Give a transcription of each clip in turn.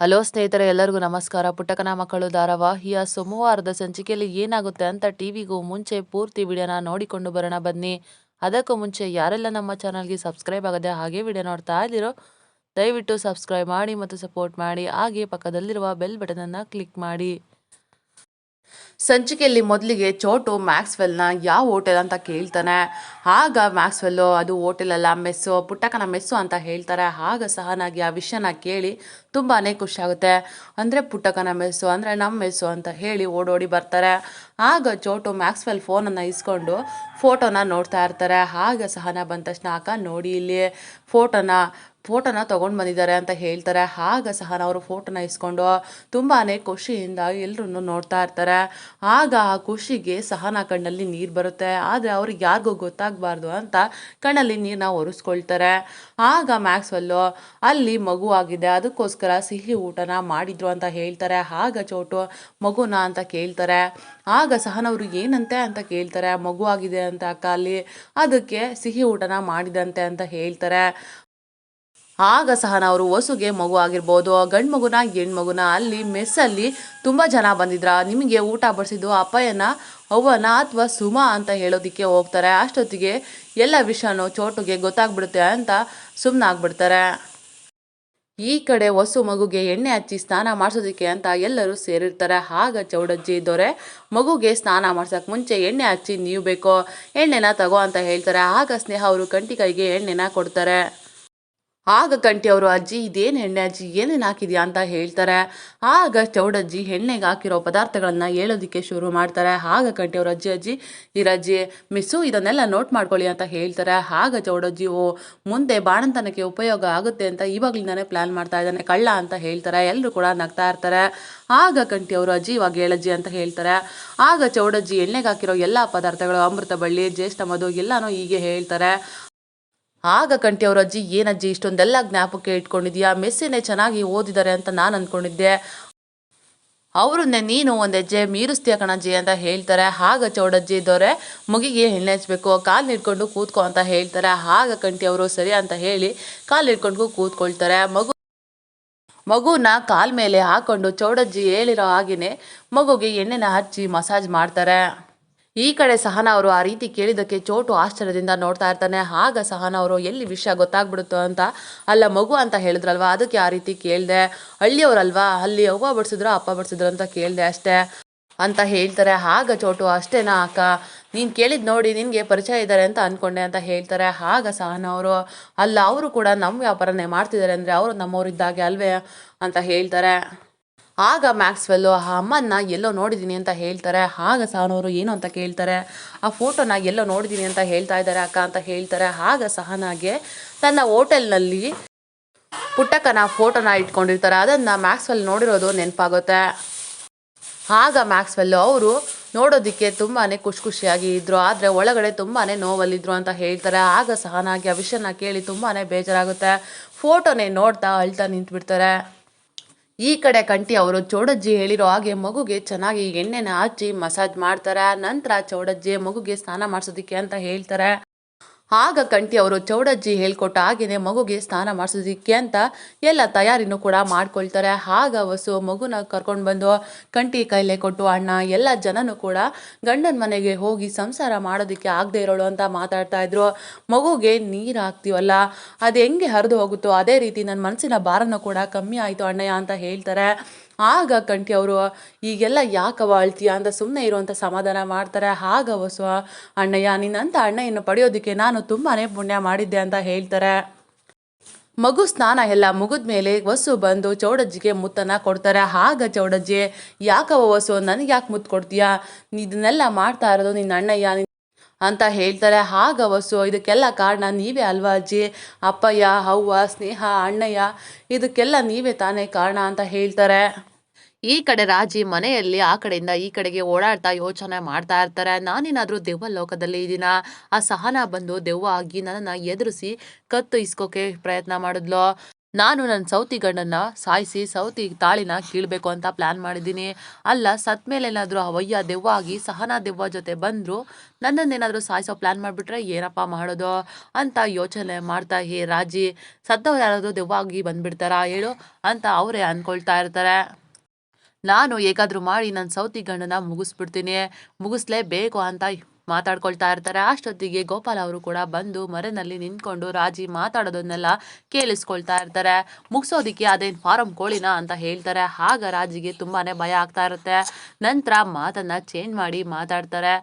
Hello ಸ್ನೇಹಿತರೆ, ಎಲ್ಲರಿಗೂ ನಮಸ್ಕಾರ. ಪುಟ್ಟಕನ ಮಕ್ಕಳು, ಧಾರಾವಾಹಿಯ ಸೋಮವಾರದ ಸಂಚಿಕೆಯಲ್ಲಿ ಏನಾಗುತ್ತೆ ಅಂತ ಟಿವಿಗೂ ಮುಂಚೆ ಪೂರ್ತಿ ವಿಡಿಯೋನ ನೋಡಿಕೊಂಡು ಬರೋಣ ಬನ್ನಿ. ಅದಕ್ಕೂ ಮುಂಚೆ ಯಾರೆಲ್ಲ ನಮ್ಮ ಚಾನಲ್ಗೆ ಸಬ್ಸ್ಕ್ರೈಬ್ ಆಗದೆ ಹಾಗೆ ವಿಡಿಯೋ ನೋಡ್ತಾ ಇದ್ದೀರೋ, ದಯವಿಟ್ಟು ಸಬ್ಸ್ಕ್ರೈಬ್ ಮಾಡಿ ಮತ್ತು ಸಪೋರ್ಟ್ ಮಾಡಿ. ಹಾಗೆ ಪಕ್ಕದಲ್ಲಿರುವ ಬೆಲ್ ಬಟನನ್ನು ಕ್ಲಿಕ್ ಮಾಡಿ. ಸಂಚಿಕೆಯಲ್ಲಿ ಮೊದಲಿಗೆ ಚೋಟು ಮ್ಯಾಕ್ಸ್ವೆಲ್ನ ಯಾವ ಹೋಟೆಲ್ ಅಂತ ಕೇಳ್ತಾನೆ. ಆಗ ಮ್ಯಾಕ್ಸ್ವೆಲ್ಲು ಅದು ಹೋಟೆಲ್ ಅಲ್ಲ ಮೆಸ್ಸು, ಪುಟ್ಟಕ್ಕನ ಮೆಸ್ಸು ಅಂತ ಹೇಳ್ತಾರೆ. ಆಗ ಸಹನಾಗಿ ಆ ವಿಷಯನ ಕೇಳಿ ತುಂಬಾ ಖುಷಿಯಾಗುತ್ತೆ. ಅಂದರೆ ಪುಟ್ಟಕ್ಕನ ಮೆಸ್ಸು, ಅಂದರೆ ನಮ್ಮ ಮೆಸ್ಸು ಅಂತ ಹೇಳಿ ಓಡೋಡಿ ಬರ್ತಾರೆ. ಆಗ ಚೋಟು ಮ್ಯಾಕ್ಸ್ವೆಲ್ ಫೋನನ್ನು ಇಸ್ಕೊಂಡು ಫೋಟೋನ ನೋಡ್ತಾ ಇರ್ತಾರೆ. ಆಗ ಸಹನ ಬಂದ ತಕ್ಷಣ, ಅಕ್ಕ, ನೋಡಿ ಇಲ್ಲಿ ಫೋಟೋನ ಫೋಟೋನ ತೊಗೊಂಡು ಬಂದಿದ್ದಾರೆ ಅಂತ ಹೇಳ್ತಾರೆ. ಆಗ ಸಹ ಅವರು ಫೋಟೋನ ಇಸ್ಕೊಂಡು ತುಂಬಾ ಖುಷಿಯಿಂದ ಎಲ್ಲರೂ ನೋಡ್ತಾ ಇರ್ತಾರೆ. ಆಗ ಆ ಖುಷಿಗೆ ಸಹನ ಕಣ್ಣಲ್ಲಿ ನೀರು ಬರುತ್ತೆ. ಆದರೆ ಅವ್ರಿಗೆ ಯಾರಿಗೂ ಗೊತ್ತಾಗಬಾರ್ದು ಅಂತ ಕಣ್ಣಲ್ಲಿ ನೀರನ್ನ ಒರೆಸ್ಕೊಳ್ತಾರೆ. ಆಗ ಮ್ಯಾಕ್ಸ್ವೆಲ್ಲು ಅಲ್ಲಿ ಮಗು ಆಗಿದೆ. ಅದಕ್ಕೋಸ್ಕರ ಸಿಹಿ ಊಟನ ಮಾಡಿದ್ರು ಅಂತ ಹೇಳ್ತಾರೆ. ಆಗ ಚೋಟು ಮಗುನ ಅಂತ ಕೇಳ್ತಾರೆ. ಆಗ ಸಹನವರು ಏನಂತೆ ಅಂತ ಕೇಳ್ತಾರೆ. ಮಗು ಆಗಿದೆ ಅಂತ ಅಕ್ಕ ಅಲ್ಲಿ. ಅದಕ್ಕೆ ಸಿಹಿ ಊಟನ ಮಾಡಿದಂತೆ ಅಂತ ಹೇಳ್ತಾರೆ. ಆಗ ಸಹ ನಾವು ಹೊಸುಗೆ ಮಗು ಆಗಿರ್ಬೋದು ಗಂಡು ಮಗುನ ಹೆಣ್ಣು ಮಗುನ ಅಲ್ಲಿ ಮೆಸ್ಸಲ್ಲಿ ತುಂಬ ಜನ ಬಂದಿದ್ರ. ನಿಮಗೆ ಊಟ ಬಡಿಸಿದ್ದು ಅಪ್ಪಯ್ಯನ, ಅವ್ವನ ಅಥವಾ ಸುಮಾ ಅಂತ ಹೇಳೋದಕ್ಕೆ ಹೋಗ್ತಾರೆ. ಅಷ್ಟೊತ್ತಿಗೆ ಎಲ್ಲ ವಿಷಯನೂ ಚೋಟುಗೆ ಗೊತ್ತಾಗ್ಬಿಡುತ್ತೆ ಅಂತ ಸುಮ್ಮನಾಗ್ಬಿಡ್ತಾರೆ ಈ ಕಡೆ ಹೊಸು ಮಗುಗೆ ಎಣ್ಣೆ ಹಚ್ಚಿ ಸ್ನಾನ ಮಾಡಿಸೋದಕ್ಕೆ ಅಂತ ಎಲ್ಲರೂ ಸೇರಿರ್ತಾರೆ. ಆಗ ಚೌಡಜ್ಜಿ ದೊರೆ, ಮಗುಗೆ ಸ್ನಾನ ಮಾಡ್ಸೋಕೆ ಮುಂಚೆ ಎಣ್ಣೆ ಹಚ್ಚಿ ನೀವು ಬೇಕೋ ಎಣ್ಣೆನ ತಗೋ ಅಂತ ಹೇಳ್ತಾರೆ. ಆಗ ಸ್ನೇಹ ಅವರು ಕಂಟಿ ಎಣ್ಣೆನ ಕೊಡ್ತಾರೆ. ಆಗ ಕಂಟಿ ಅವರು, ಅಜ್ಜಿ, ಇದೇನು ಎಣ್ಣೆ ಅಜ್ಜಿ? ಏನೇನು ಹಾಕಿದ್ಯಾ ಅಂತ ಹೇಳ್ತಾರೆ. ಆಗ ಚೌಡಜ್ಜಿ ಎಣ್ಣೆಗೆ ಹಾಕಿರೋ ಪದಾರ್ಥಗಳನ್ನು ಹೇಳೋದಕ್ಕೆ ಶುರು ಮಾಡ್ತಾರೆ. ಆಗ ಕಂಟಿ ಅವರು, ಅಜ್ಜಿ ಅಜ್ಜಿ ಇರಜ್ಜಿ ಮಿಸ್ಸು, ಇದನ್ನೆಲ್ಲ ನೋಟ್ ಮಾಡ್ಕೊಳ್ಳಿ ಅಂತ ಹೇಳ್ತಾರೆ. ಆಗ ಚೌಡಜ್ಜಿ ಓ, ಮುಂದೆ ಬಾಣಂತನಕ್ಕೆ ಉಪಯೋಗ ಆಗುತ್ತೆ ಅಂತ ಇವಾಗಲಿಂದನೇ ಪ್ಲ್ಯಾನ್ ಮಾಡ್ತಾ ಇದ್ದಾನೆ. ಕಳ್ಳ ಅಂತ ಹೇಳ್ತಾರೆ. ಎಲ್ಲರೂ ಕೂಡ ನಗ್ತಾ ಇರ್ತಾರೆ. ಆಗ ಕಂಟಿ ಅವರು, ಅಜ್ಜಿ, ಇವಾಗ ಹೇಳಜ್ಜಿ ಅಂತ ಹೇಳ್ತಾರೆ. ಆಗ ಚೌಡಜ್ಜಿ ಎಣ್ಣೆಗೆ ಹಾಕಿರೋ ಎಲ್ಲ ಪದಾರ್ಥಗಳು, ಅಮೃತ ಬಳ್ಳಿ, ಜ್ಯೇಷ್ಠ ಮಧು, ಎಲ್ಲನೂ ಹೀಗೆ ಹೇಳ್ತಾರೆ. ಆಗ ಕಂಟಿ ಅವ್ರ ಅಜ್ಜಿ ಏನಜ್ಜಿ ಇಷ್ಟೊಂದೆಲ್ಲ ಜ್ಞಾಪಕ ಇಟ್ಕೊಂಡಿದ್ಯಾ? ಮೆಸ್ಸಿನೇ ಚೆನ್ನಾಗಿ ಓದಿದ್ದಾರೆ ಅಂತ ನಾನು ಅಂದ್ಕೊಂಡಿದ್ದೆ ಅವರನ್ನೇ ನೀನು ಒಂದು ಹೆಜ್ಜೆ ಮೀರಿಸ್ತೀಯ ಕಣಜ್ಜಿ? ಅಂತ ಹೇಳ್ತಾರೆ. ಆಗ ಚೌಡಜ್ಜಿ ಇದ್ದವ್ರೆ ಮಗಿಗೆ ಎಣ್ಣೆ ಹಚ್ಬೇಕು ಕಾಲು ನಿಡ್ಕೊಂಡು ಕೂತ್ಕೊ ಅಂತ ಹೇಳ್ತಾರೆ. ಆಗ ಕಂಟಿ ಅವರು, ಸರಿ ಅಂತ ಹೇಳಿ ಕಾಲು ಹಿಡ್ಕೊಂಡು ಕೂತ್ಕೊಳ್ತಾರೆ. ಮಗು, ಮಗುನ ಕಾಲ್ ಮೇಲೆ ಹಾಕೊಂಡು ಚೌಡಜ್ಜಿ ಹೇಳಿರೋ ಹಾಗೆಯೇ ಮಗುಗೆ ಎಣ್ಣೆನ ಹಚ್ಚಿ ಮಸಾಜ್ ಮಾಡ್ತಾರೆ. ಈ ಕಡೆ ಸಹನ ಅವರು ಆ ರೀತಿ ಕೇಳಿದ್ದಕ್ಕೆ ಚೋಟು ಆಶ್ಚರ್ಯದಿಂದ ನೋಡ್ತಾ ಇರ್ತಾನೆ. ಆಗ ಸಹನ ಅವರು, ಎಲ್ಲಿ ವಿಷಯ ಗೊತ್ತಾಗ್ಬಿಡುತ್ತೋ ಅಂತ? ಅಲ್ಲ, ಮಗು ಅಂತ ಹೇಳಿದ್ರಲ್ವಾ? ಅದಕ್ಕೆ ಆ ರೀತಿ ಕೇಳಿದೆ. ಹಳ್ಳಿಯವರಲ್ವಾ? ಅಲ್ಲಿ ಅವ್ವ ಬಡಿಸಿದ್ರು, ಅಪ್ಪ ಬಡಿಸಿದ್ರು ಅಂತ ಕೇಳಿದೆ ಅಷ್ಟೇ ಅಂತ ಹೇಳ್ತಾರೆ. ಆಗ ಚೋಟು, ಅಷ್ಟೇನಾ ಅಕ್ಕ? ನೀನು ಕೇಳಿದ್ ನೋಡಿ ನಿನಗೆ ಪರಿಚಯ ಇದ್ದಾರೆ ಅಂತ ಅಂದ್ಕೊಂಡೆ ಅಂತ ಹೇಳ್ತಾರೆ. ಆಗ ಸಹನ ಅವರು, ಅಲ್ಲ, ಅವರು ಕೂಡ ನಮ್ಮ ವ್ಯಾಪಾರನೇ ಮಾಡ್ತಿದ್ದಾರೆ ಅಂದರೆ ಅವರು ನಮ್ಮವರಿದ್ದಾಗೆ ಅಲ್ವೇ ಅಂತ ಹೇಳ್ತಾರೆ. ಆಗ ಮ್ಯಾಕ್ಸ್ವೆಲ್ಲು ಆ ಅಮ್ಮನ್ನ ಎಲ್ಲೋ ನೋಡಿದ್ದೀನಿ ಅಂತ ಹೇಳ್ತಾರೆ. ಆಗ ಸಹನವರು ಏನು ಅಂತ ಕೇಳ್ತಾರೆ? ಆ ಫೋಟೋನ ಎಲ್ಲೋ ನೋಡಿದ್ದೀನಿ ಅಂತ ಹೇಳ್ತಾ ಇದ್ದಾರೆ ಅಕ್ಕ ಅಂತ ಹೇಳ್ತಾರೆ. ಆಗ ಸಹನಾಗೆ ತನ್ನ ಹೋಟೆಲ್ನಲ್ಲಿ ಪುಟ್ಟಕ್ಕನ ಫೋಟೋನ ಇಟ್ಕೊಂಡಿರ್ತಾರೆ. ಅದನ್ನು ಮ್ಯಾಕ್ಸ್ವೆಲ್ ನೋಡಿರೋದು ನೆನಪಾಗುತ್ತೆ. ಆಗ ಮ್ಯಾಕ್ಸ್ವೆಲ್ಲು, ಅವರು ನೋಡೋದಕ್ಕೆ ತುಂಬಾ ಖುಷಿ ಖುಷಿಯಾಗಿ ಇದ್ರು. ಆದರೆ ಒಳಗಡೆ ತುಂಬಾ ನೋವಲ್ಲಿದ್ರು ಅಂತ ಹೇಳ್ತಾರೆ. ಆಗ ಸಹನಾಗಿ ಆ ವಿಷಯನ ಕೇಳಿ ತುಂಬಾ ಬೇಜಾರಾಗುತ್ತೆ. ಫೋಟೋನೇ ನೋಡ್ತಾ ಅಳ್ತಾ ನಿಂತ್ಬಿಡ್ತಾರೆ. ಈ ಕಡೆ ಕಂಟಿ ಅವರು ಚೌಡಜ್ಜಿ ಹೇಳಿರೋ ಹಾಗೆ ಮಗುಗೆ ಚೆನ್ನಾಗಿ ಎಣ್ಣೆನ ಹಚ್ಚಿ ಮಸಾಜ್ ಮಾಡ್ತಾರೆ. ನಂತರ ಚೌಡಜ್ಜಿ ಮಗುಗೆ ಸ್ನಾನ ಮಾಡಿಸೋದಕ್ಕೆ ಅಂತ ಹೇಳ್ತಾರೆ. ಆಗ ಕಂಟಿ ಅವರು, ಚೌಡಜ್ಜಿ ಹೇಳ್ಕೊಟ್ಟ ಹಾಗೆಯೇ ಮಗುಗೆ ಸ್ನಾನ ಮಾಡಿಸೋದಿಕ್ಕೆ ಅಂತ ಎಲ್ಲ ತಯಾರಿನೂ ಕೂಡ ಮಾಡ್ಕೊಳ್ತಾರೆ. ಆಗ ವಸು ಮಗುನ ಕರ್ಕೊಂಡು ಬಂದು ಕಂಟಿ ಕೈಲೆ ಕೊಟ್ಟು, ಅಣ್ಣ, ಎಲ್ಲ ಜನನೂ ಕೂಡ ಗಂಡನ ಮನೆಗೆ ಹೋಗಿ ಸಂಸಾರ ಮಾಡೋದಕ್ಕೆ ಆಗದೆ ಇರೋಳು ಅಂತ ಮಾತಾಡ್ತಾ ಇದ್ರು. ಮಗುಗೆ ನೀರು ಹಾಕ್ತೀವಲ್ಲ, ಅದು ಹೆಂಗೆ ಹರಿದು ಹೋಗುತ್ತೋ, ಅದೇ ರೀತಿ ನನ್ನ ಮನಸ್ಸಿನ ಭಾರನೂ ಕೂಡ ಕಮ್ಮಿ ಆಯಿತು ಅಣ್ಣಯ್ಯ ಅಂತ ಹೇಳ್ತಾರೆ. ಆಗ ಕಂಠಿ ಅವರು, ಈಗೆಲ್ಲ ಯಾಕವ ಅಳ್ತೀಯ ಅಂತ ಸುಮ್ಮನೆ ಇರುವಂಥ ಸಮಾಧಾನ ಮಾಡ್ತಾರೆ? ಆಗ ಹೊಸ ಅಣ್ಣಯ್ಯ, ನಿನ್ನಂಥ ಅಣ್ಣಯ್ಯನ ಪಡೆಯೋದಕ್ಕೆ ನಾನು ತುಂಬಾ ಪುಣ್ಯ ಮಾಡಿದ್ದೆ ಅಂತ ಹೇಳ್ತಾರೆ. ಮಗು ಸ್ನಾನ ಎಲ್ಲ ಮುಗಿದ ಮೇಲೆ ವಸು ಬಂದು ಚೌಡಜ್ಜಿಗೆ ಮುತ್ತನ್ನು ಕೊಡ್ತಾರೆ. ಆಗ ಚೌಡಜ್ಜಿ, ಯಾಕವ ವಸು ನನಗೆ ಯಾಕೆ ಮುತ್ತು ಕೊಡ್ತೀಯಾ? ಇದನ್ನೆಲ್ಲ ಮಾಡ್ತಾ ಇರೋದು ನಿನ್ನ ಅಣ್ಣಯ್ಯ. ಅಂತ ಹೇಳ್ತಾರೆ. ಹಾಗವಸು ವಸು ಇದಕ್ಕೆಲ್ಲ ಕಾರಣ ನೀವೇ ಅಲ್ವಾ ಅಜ್ಜಿ? ಅಪ್ಪಯ್ಯ, ಅವ್ವ, ಸ್ನೇಹ, ಅಣ್ಣಯ್ಯ, ಇದಕ್ಕೆಲ್ಲ ನೀವೇ ತಾನೇ ಕಾರಣ ಅಂತ ಹೇಳ್ತಾರೆ. ಈ ಕಡೆ ರಾಜಿ ಮನೆಯಲ್ಲಿ, ಆ ಕಡೆಯಿಂದ ಈ ಕಡೆಗೆ ಓಡಾಡ್ತಾ ಯೋಚನೆ ಮಾಡ್ತಾ ಇರ್ತಾರೆ. ನಾನೇನಾದರೂ ದೆವ್ವ ಲೋಕದಲ್ಲಿ ಇದೀನ? ಆ ಸಹನ ಬಂದು ದೆವ್ವ ಆಗಿ ನನ್ನನ್ನು ಎದುರಿಸಿ ಕತ್ತು ಇಸ್ಕೋಕೆ ಪ್ರಯತ್ನ ಮಾಡಿದ್ಲು. ನಾನು ನನ್ನ ಸೌತಿ ಗಂಡನ್ನ ಸಾಯಿಸಿ ಸೌತಿ ತಾಳಿನ ಕೀಳಬೇಕು ಅಂತ ಪ್ಲ್ಯಾನ್ ಮಾಡಿದ್ದೀನಿ. ಅಲ್ಲ, ಸತ್ ಮೇಲೆ ಏನಾದರೂ ಅವಯ್ಯ ದೆವ್ವ ಆಗಿ ಸಹನಾ ದೆವ್ವ ಜೊತೆ ಬಂದರು, ನನ್ನನ್ನೇನಾದರೂ ಸಾಯಿಸೋ ಪ್ಲ್ಯಾನ್ ಮಾಡಿಬಿಟ್ರೆ ಏನಪ್ಪ ಮಾಡೋದು ಅಂತ ಯೋಚನೆ ಮಾಡ್ತಾ, ಹೇ ರಾಜಿ, ಸತ್ತವ್ರು ಯಾರಾದರೂ ದೆವ್ವ ಆಗಿ ಬಂದ್ಬಿಡ್ತಾರಾ ಹೇಳು ಅಂತ ಅವರೇ ಅಂದ್ಕೊಳ್ತಾ ಇರ್ತಾರೆ. ನಾನು ಹೇಗಾದರೂ ಮಾಡಿ ನನ್ನ ಸೌತಿ ಗಂಡನ ಮುಗಿಸ್ಬಿಡ್ತೀನಿ. ಮುಗಿಸ್ಲೇಬೇಕು ಅಂತ ಮಾತಾಡ್ಕೊಳ್ತಾ ಇರ್ತಾರೆ. ಅಷ್ಟೊತ್ತಿಗೆ ಗೋಪಾಲ್ ಅವರು ಕೂಡ ಬಂದು ಮರನಲ್ಲಿ ನಿಂತ್ಕೊಂಡು ರಾಜಿ ಮಾತಾಡೋದನ್ನೆಲ್ಲ ಕೇಳಿಸ್ಕೊಳ್ತಾ ಇರ್ತಾರೆ. ಮುಗಿಸೋದಿಕ್ಕೆ ಅದೇನು ಫಾರಂ ಕೋಳಿನ ಅಂತ ಹೇಳ್ತಾರೆ. ಆಗ ರಾಜಿಗೆ ತುಂಬಾನೇ ಭಯ ಆಗ್ತಾ ಇರುತ್ತೆ. ನಂತರ ಮಾತನ್ನ ಚೇಂಜ್ ಮಾಡಿ ಮಾತಾಡ್ತಾರೆ.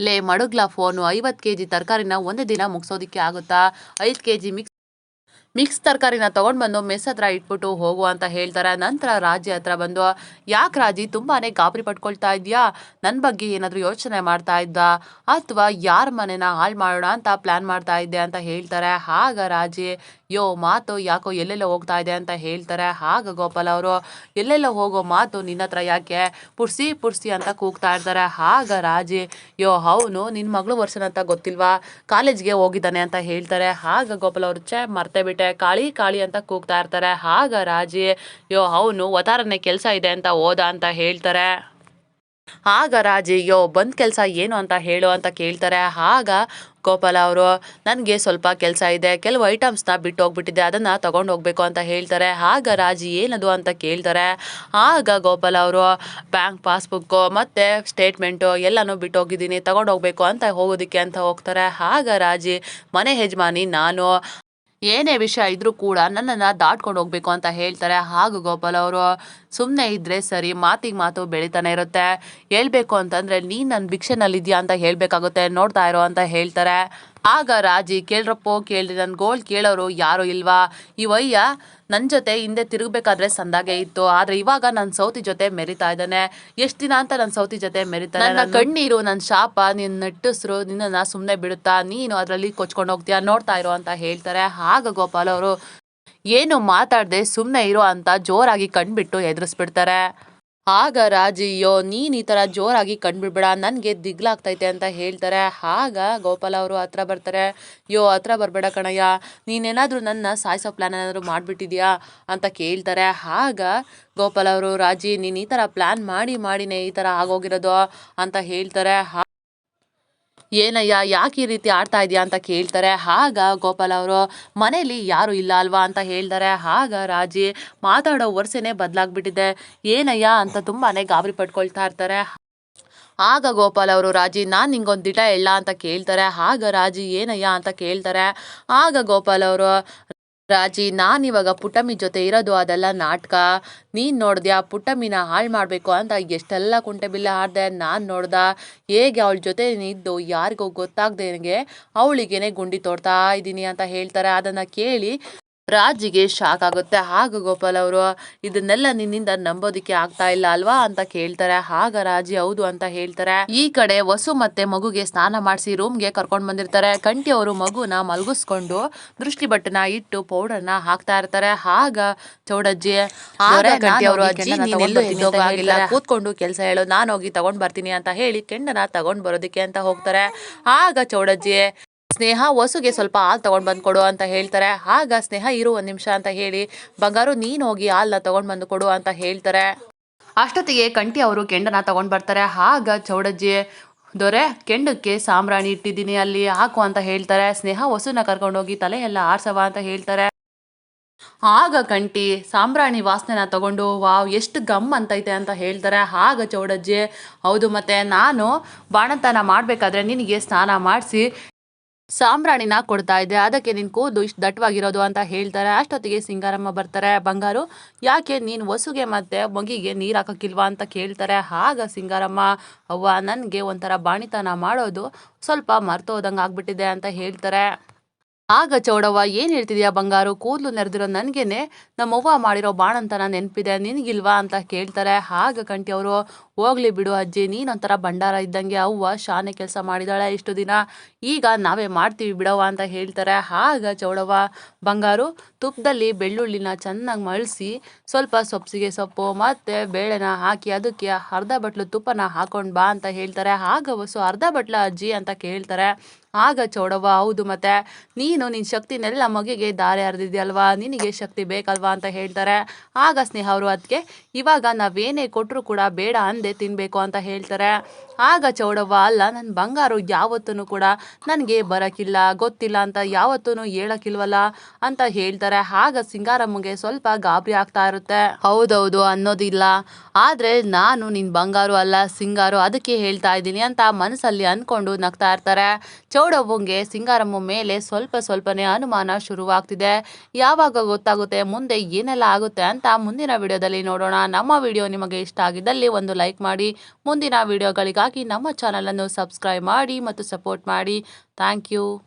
ಲೇ ಮಡುಗ್ಲ ಫೋನು, ಐವತ್ತು ಕೆ ಜಿ ತರಕಾರಿನ ಒಂದೇ ದಿನ ಮುಗಿಸೋದಿಕ್ಕೆ ಆಗುತ್ತಾ? ಐದು ಕೆ ಜಿ ಮಿಕ್ಸ್ ಮಿಕ್ಸ್ ತರಕಾರಿನ ತೊಗೊಂಡು ಬಂದು ಮೆಸ್ ಹತ್ರ ಇಟ್ಬಿಟ್ಟು ಹೋಗು ಅಂತ ಹೇಳ್ತಾರೆ. ನಂತರ ರಾಜಿ ಹತ್ರ ಬಂದು, ಯಾಕೆ ರಾಜಿ, ತುಂಬಾನೇ ಗಾಬರಿ ಪಟ್ಕೊಳ್ತಾ ಇದೆಯಾ ನನ್ನ ಬಗ್ಗೆ ಏನಾದರೂ ಯೋಚನೆ ಮಾಡ್ತಾ ಇದ್ದ? ಅಥವಾ ಯಾರ ಮನೇನ ಹಾಳು ಮಾಡೋಣ ಅಂತ ಪ್ಲ್ಯಾನ್ ಮಾಡ್ತಾ ಇದ್ದೆ? ಅಂತ ಹೇಳ್ತಾರೆ. ಆಗ ರಾಜಿ, ಯೋ, ಮಾತು ಯಾಕೋ ಎಲ್ಲೆಲ್ಲೋ ಹೋಗ್ತಾ ಇದೆ? ಅಂತ ಹೇಳ್ತಾರೆ. ಆಗ ಗೋಪಾಲ್ ಅವರು, ಎಲ್ಲೆಲ್ಲೋ ಹೋಗೋ ಮಾತು ನಿನ್ನ ಹತ್ರ ಯಾಕೆ? ಪುಡ್ಸಿ ಪುಡ್ಸಿ ಅಂತ ಕೂಗ್ತಾ ಇರ್ತಾರೆ. ಆಗ ರಾಜಿ, ಯೋ ಅವನು ನಿನ್ನ ಮಗಳು ವರ್ಷನ ಅಂತ ಗೊತ್ತಿಲ್ವಾ? ಕಾಲೇಜ್ಗೆ ಹೋಗಿದ್ದಾನೆ ಅಂತ ಹೇಳ್ತಾರೆ. ಆಗ ಗೋಪಾಲ್ ಅವರು ಚೆ ಮರ್ತೇ ಕಾಳಿ ಕಾಳಿ ಅಂತ ಕೂಗ್ತಾ ಇರ್ತಾರೆ. ಆಗ ರಾಜಿ, ಯೋ, ಅವನು ವತಾರನೇ ಕೆಲಸ ಇದೆ ಅಂತ ಹೋದ ಅಂತ ಹೇಳ್ತಾರೆ. ಆಗ ರಾಜಿ, ಯೋ, ಬಂದ್ ಕೆಲಸ ಏನು ಅಂತ ಹೇಳು ಅಂತ ಕೇಳ್ತಾರೆ. ಆಗ ಗೋಪಾಲ ಅವರು, ನನಗೆ ಸ್ವಲ್ಪ ಕೆಲಸ ಇದೆ, ಕೆಲವು ಐಟಮ್ಸ್ನ ಬಿಟ್ಟು ಹೋಗ್ಬಿಟ್ಟಿದೆ, ಅದನ್ನು ತಗೊಂಡು ಹೋಗ್ಬೇಕು ಅಂತ ಹೇಳ್ತಾರೆ. ಆಗ ರಾಜಿ, ಏನದು ಅಂತ ಕೇಳ್ತಾರೆ. ಆಗ ಗೋಪಾಲ ಅವರು, ಬ್ಯಾಂಕ್ ಪಾಸ್ಬುಕ್ಕು ಮತ್ತು ಸ್ಟೇಟ್ಮೆಂಟು ಎಲ್ಲನೂ ಬಿಟ್ಟು ಹೋಗಿದ್ದೀನಿ, ತಗೊಂಡು ಹೋಗಬೇಕು ಅಂತ ಹೋಗೋದಕ್ಕೆ ಅಂತ ಹೋಗ್ತಾರೆ. ಆಗ ರಾಜಿ, ಮನೆ ಯಜಮಾನಿ, ನಾನು. ಏನೇ ವಿಷಯ ಇದ್ರೂ ಕೂಡ ನನ್ನನ್ನು ದಾಟ್ಕೊಂಡು ಹೋಗ್ಬೇಕು ಅಂತ ಹೇಳ್ತಾರೆ. ಹಾಗೂ ಗೋಪಾಲ್ ಅವರು ಸುಮ್ಮನೆ ಇದ್ರೆ ಸರಿ, ಮಾತಿಗೆ ಮಾತು ಬೆಳೀತಾನೆ ಇರುತ್ತೆ. ಹೇಳ್ಬೇಕು ಅಂತಂದ್ರೆ ನೀನು ನನ್ನ ಭಿಕ್ಷೆನಲ್ಲಿದ್ಯಾ ಅಂತ ಹೇಳಬೇಕಾಗುತ್ತೆ, ನೋಡ್ತಾ ಇರೋ ಅಂತ ಹೇಳ್ತಾರೆ. ಆಗ ರಾಜಿ ಕೇಳ್ರಪ್ಪೋ ಕೇಳ್ರಿ ನನ್ನ ಗೋಲ್ಡ್ ಕೇಳೋರು ಯಾರು ಇಲ್ವಾ? ಇವ ನನ್ ನನ್ನ ಜೊತೆ ಹಿಂದೆ ತಿರುಗಬೇಕಾದ್ರೆ ಸಂದಾಗೆ ಇತ್ತು. ಆದ್ರೆ ಇವಾಗ ನನ್ನ ಸೌತಿ ಜೊತೆ ಮೆರಿತಾ ಇದ್ದಾನೆ. ಎಷ್ಟು ದಿನ ಅಂತ ನನ್ನ ಸೌತಿ ಜೊತೆ ಮೆರಿತಾ ನನ್ನ ಕಣ್ಣೀರು ನನ್ನ ಶಾಪ ನಿನ್ನ ನೆಟ್ಟಸ್ರು ನಿನ್ನ ಸುಮ್ಮನೆ ಬಿಡುತ್ತಾ ನೀನು ಅದರಲ್ಲಿ ಕೊಚ್ಕೊಂಡು ಹೋಗ್ತೀಯಾ ನೋಡ್ತಾ ಇರೋ ಅಂತ ಹೇಳ್ತಾರೆ. ಆಗ ಗೋಪಾಲ್ ಅವರು ಏನು ಮಾತಾಡದೆ ಸುಮ್ಮನೆ ಇರೋ ಅಂತ ಜೋರಾಗಿ ಕಣ್ಬಿಟ್ಟು ಎದುರಿಸ್ಬಿಡ್ತಾರೆ. ಆಗ ರಾಜಿಯೋ ನೀನ್ ಈ ತರ ಜೋರಾಗಿ ಕಂಡ್ಬಿಡ್ಬೇಡ ನನ್ಗೆ ದಿಗ್ಲಾಗ್ತೈತೆ ಅಂತ ಹೇಳ್ತಾರೆ. ಆಗ ಗೋಪಾಲ ಅವರು ಹತ್ರ ಬರ್ತಾರೆ. ಯೋ ಹತ್ರ ಬರ್ಬೇಡ ಕಣಯ್ಯ, ನೀನೇನಾದರೂ ನನ್ನ ಸಾಯಿಸೋ ಪ್ಲಾನ್ ಏನಾದ್ರು ಮಾಡ್ಬಿಟ್ಟಿದ್ಯಾ ಅಂತ ಕೇಳ್ತಾರೆ. ಆಗ ಗೋಪಾಲ ಅವರು, ರಾಜಿ, ನೀನ್ ಈ ತರ ಪ್ಲಾನ್ ಮಾಡಿ, ಮಾಡಿನೇ ಈ ತರ ಆಗೋಗಿರೋದು ಅಂತ ಹೇಳ್ತಾರೆ. ಏನಯ್ಯ, ಯಾಕೆ ಈ ರೀತಿ ಆಡ್ತಾ ಇದೆಯಾ ಅಂತ ಕೇಳ್ತಾರೆ. ಆಗ ಗೋಪಾಲ್ ಅವರು, ಮನೇಲಿ ಯಾರು ಇಲ್ಲ ಅಲ್ವಾ? ಅಂತ ಹೇಳ್ತಾರೆ. ಆಗ ರಾಜಿ, ಮಾತಾಡೋ ವರ್ಷನೇ ಬದಲಾಗ್ಬಿಟ್ಟಿದೆ. ಏನಯ್ಯ ಅಂತ ತುಂಬಾನೇ ಗಾಬರಿ ಪಡ್ಕೊಳ್ತಾ ಇರ್ತಾರೆ. ಆಗ ಗೋಪಾಲ್ ಅವರು, ರಾಜಿ, ನಾನು ನಿಂಗೊಂದು ದಿಟ ಹೇಳ ಅಂತ ಕೇಳ್ತಾರೆ. ಆಗ ರಾಜಿ, ಏನಯ್ಯ? ಅಂತ ಕೇಳ್ತಾರೆ. ಆಗ ಗೋಪಾಲ್ ಅವರು ರಾಜಿ ನಾನಿವಾಗ ಪುಟಮಿ ಜೊತೆ ಇರೋದು ಅದೆಲ್ಲ ನಾಟಕ. ನೀನು ನೋಡ್ದ್ಯಾ ಪುಟಮಿನ ಹಾಳು ಮಾಡಬೇಕು ಅಂತ ಎಷ್ಟೆಲ್ಲ ಕುಂಟೆ ಬಿಲ್ಲ ನಾನು ನೋಡ್ದ. ಹೇಗೆ ಅವಳ ಜೊತೆ ಇದ್ದು ಯಾರಿಗೂ ಗೊತ್ತಾಗ್ದೇನೆ ಅವಳಿಗೇನೆ ಗುಂಡಿ ತೋಡ್ತಾ ಇದ್ದೀನಿ ಅಂತ ಹೇಳ್ತಾರೆ. ಅದನ್ನು ಕೇಳಿ ರಾಜಿಗೆ ಶಾಕ್ ಆಗುತ್ತೆ. ಆಗ ಗೋಪಾಲ್ ಅವರು ಇದನ್ನೆಲ್ಲ ನಿನ್ನಿಂದ ನಂಬೋದಿಕ್ಕೆ ಆಗ್ತಾ ಇಲ್ಲ ಅಲ್ವಾ ಅಂತ ಕೇಳ್ತಾರೆ. ಆಗ ರಾಜಿ ಹೌದು ಅಂತ ಹೇಳ್ತಾರೆ. ಈ ಕಡೆ ವಸು ಮತ್ತೆ ಮಗುಗೆ ಸ್ನಾನ ಮಾಡಿಸಿ ರೂಮ್ಗೆ ಕರ್ಕೊಂಡ್ ಬಂದಿರ್ತಾರೆ. ಕಂಟಿ ಅವರು ಮಗುನ ಮಲಗಿಸ್ಕೊಂಡು ದೃಷ್ಟಿ ಬಟ್ಟನ ಇಟ್ಟು ಪೌಡರ್ನ ಹಾಕ್ತಾ ಇರ್ತಾರೆ. ಆಗ ಚೌಡಜ್ಜಿ ಕೂತ್ಕೊಂಡು ಕೆಲಸ ಹೇಳು ನಾನು ಹೋಗಿ ತಗೊಂಡ್ ಬರ್ತೀನಿ ಅಂತ ಹೇಳಿ ಕೆಂಡನ ತಗೊಂಡ್ ಬರೋದಿಕ್ಕೆ ಅಂತ ಹೋಗ್ತಾರೆ. ಆಗ ಚೌಡಜ್ಜಿ ಸ್ನೇಹ ವಸುಗೆ ಸ್ವಲ್ಪ ಹಾಲು ತೊಗೊಂಡು ಬಂದು ಕೊಡು ಅಂತ ಹೇಳ್ತಾರೆ. ಆಗ ಸ್ನೇಹ ಇರು ಒಂದು ನಿಮಿಷ ಅಂತ ಹೇಳಿ ಬಂಗಾರು ನೀನು ಹೋಗಿ ಹಾಲನ್ನ ತೊಗೊಂಡು ಬಂದು ಕೊಡು ಅಂತ ಹೇಳ್ತಾರೆ. ಅಷ್ಟೊತ್ತಿಗೆ ಕಂಟಿ ಅವರು ಕೆಂಡನ ತೊಗೊಂಡು ಬರ್ತಾರೆ. ಆಗ ಚೌಡಜ್ಜಿ, ದೊರೆ, ಕೆಂಡಕ್ಕೆ ಸಾಂಬ್ರಾಣಿ ಇಟ್ಟಿದ್ದೀನಿ ಅಲ್ಲಿ, ಹಾಕು ಅಂತ ಹೇಳ್ತಾರೆ. ಸ್ನೇಹ ವಸುನ ಕರ್ಕೊಂಡೋಗಿ ತಲೆ ಎಲ್ಲ ಆರ್ಸವ ಅಂತ ಹೇಳ್ತಾರೆ. ಆಗ ಕಂಟಿ ಸಾಂಬ್ರಾಣಿ ವಾಸನೆನ ತಗೊಂಡು, ವಾವ್, ಎಷ್ಟು ಗಮ್ ಅಂತೈತೆ ಅಂತ ಹೇಳ್ತಾರೆ. ಆಗ ಚೌಡಜ್ಜಿ, ಹೌದು ಮತ್ತೆ, ನಾನು ಬಾಣಂತನ ಮಾಡಬೇಕಾದ್ರೆ ನಿನಗೆ ಸ್ನಾನ ಮಾಡಿಸಿ ಸಾಂಬ್ರಾಣಿನ ಕೊಡ್ತಾ ಇದ್ದೆ ಅದಕ್ಕೆ ನಿನ್ ಕೂದು ಇಷ್ಟು ದಟ್ಟವಾಗಿರೋದು ಅಂತ ಹೇಳ್ತಾರೆ. ಅಷ್ಟೊತ್ತಿಗೆ ಸಿಂಗಾರಮ್ಮ ಬರ್ತಾರೆ. ಬಂಗಾರು, ಯಾಕೆ ನೀನು ಹೊಸುಗೆ ಮತ್ತೆ ಮಗಿಗೆ ನೀರು ಹಾಕಕ್ಕಿಲ್ವಾ? ಅಂತ ಕೇಳ್ತಾರೆ. ಆಗ ಸಿಂಗಾರಮ್ಮ, ಅವ್ವ, ನನಗೆ ಒಂಥರ ಬಾಣಿತನ ಮಾಡೋದು ಸ್ವಲ್ಪ ಮರ್ತೋದಂಗೆ ಆಗ್ಬಿಟ್ಟಿದೆ ಅಂತ ಹೇಳ್ತಾರೆ. ಆಗ ಚೌಡವ್ವ, ಏನು ಹೇಳ್ತಿದ್ಯಾ ಬಂಗಾರು? ಕೂದಲು ನೆರೆದಿರೋ ನನಗೇನೆ. ನಮ್ಮವ್ವ ಮಾಡಿರೋ ಬಾಣಂತನ ನೆನಪಿದೆ. ನಿನಗಿಲ್ವಾ? ಅಂತ ಕೇಳ್ತಾರೆ. ಆಗ ಕಂಟಿ ಅವರು, ಹೋಗ್ಲಿ ಬಿಡು ಅಜ್ಜಿ. ನೀನೊಂಥರ ಭಂಡಾರ ಇದ್ದಂಗೆ ಅವ್ವ ಶಾನೆ ಕೆಲಸ ಮಾಡಿದಾಳೆ ಇಷ್ಟು ದಿನ. ಈಗ ನಾವೇ ಮಾಡ್ತೀವಿ ಬಿಡವ್ವ ಅಂತ ಹೇಳ್ತಾರೆ. ಆಗ ಚೌಡವ್ವ, ಬಂಗಾರು ತುಪ್ಪದಲ್ಲಿ ಬೆಳ್ಳುಳ್ಳಿನ ಚೆನ್ನಾಗಿ ಮಳಿಸಿ, ಸ್ವಲ್ಪ ಸೊಪ್ಸಿಗೆ ಸೊಪ್ಪು, ಮತ್ತು ಬೇಳೆನ ಹಾಕಿ ಅದಕ್ಕೆ ಅರ್ಧ ಬಟ್ಲು ತುಪ್ಪನ ಹಾಕೊಂಡು ಬಾ ಅಂತ ಹೇಳ್ತಾರೆ. ಆಗ ವಸು ಅರ್ಧ ಬಟ್ಲ ಅಜ್ಜಿ ಅಂತ ಕೇಳ್ತಾರೆ. ಆಗ ಚೌಡವ್ವ, ಹೌದು ಮತ್ತೆ, ನೀನು ನಿನ್ನ ಶಕ್ತಿನೆಲ್ಲ ಮಗಿಗೆ ದಾರಿ ಹರಿದಿದ್ಯಲ್ವಾ, ನಿನಗೆ ಶಕ್ತಿ ಬೇಕಲ್ವಾ ಅಂತ ಹೇಳ್ತಾರೆ. ಆಗ ಸ್ನೇಹ ಅವರು ಅದಕ್ಕೆ ಇವಾಗ ನಾವೇನೇ ಕೊಟ್ಟರು ಕೂಡ ಬೇಡ ಅಂದೆ ತಿನ್ನಬೇಕು ಅಂತ ಹೇಳ್ತಾರೆ. ಆಗ ಚೌಡವ್ವ, ಅಲ್ಲ ನನ್ನ ಬಂಗಾರು ಯಾವತ್ತೂ ಕೂಡ ನನಗೆ ಬರೋಕ್ಕಿಲ್ಲ ಗೊತ್ತಿಲ್ಲ ಅಂತ ಯಾವತ್ತೂ ಹೇಳಕ್ಕಿಲ್ವಲ್ಲ ಅಂತ ಹೇಳ್ತಾರೆ. ಆಗ ಸಿಂಗಾರಮ್ಮಗೆ ಸ್ವಲ್ಪ ಗಾಬರಿ ಆಗ್ತಾ ಇರುತ್ತೆ. ಹೌದೌದು, ಅನ್ನೋದಿಲ್ಲ. ಆದರೆ ನಾನು ನಿನ್ನ ಬಂಗಾರು ಅಲ್ಲ, ಸಿಂಗಾರು ಅದಕ್ಕೆ ಹೇಳ್ತಾ ಇದ್ದೀನಿ ಅಂತ ಮನಸ್ಸಲ್ಲಿ ಅಂದ್ಕೊಂಡು ನಗ್ತಾ ಇರ್ತಾರೆ. ಚೌಡವ್ವಂಗೆ ಸಿಂಗಾರಮ್ಮ ಮೇಲೆ ಸ್ವಲ್ಪ ಸ್ವಲ್ಪನೇ ಅನುಮಾನ ಶುರುವಾಗ್ತಿದೆ. ಯಾವಾಗ ಗೊತ್ತಾಗುತ್ತೆ, ಮುಂದೆ ಏನೆಲ್ಲ ಆಗುತ್ತೆ ಅಂತ ಮುಂದಿನ ವಿಡಿಯೋದಲ್ಲಿ ನೋಡೋಣ. ನಮ್ಮ ವಿಡಿಯೋ ನಿಮಗೆ ಇಷ್ಟ ಆಗಿದ್ದಲ್ಲಿ ಒಂದು ಲೈಕ್ ಮಾಡಿ. ಮುಂದಿನ ವಿಡಿಯೋಗಳಿಗಾಗಿ ನಮ್ಮ ಚಾನಲನ್ನು ಸಬ್ಸ್ಕ್ರೈಬ್ ಮಾಡಿ ಮತ್ತು ಸಪೋರ್ಟ್ ಮಾಡಿ. Thank you.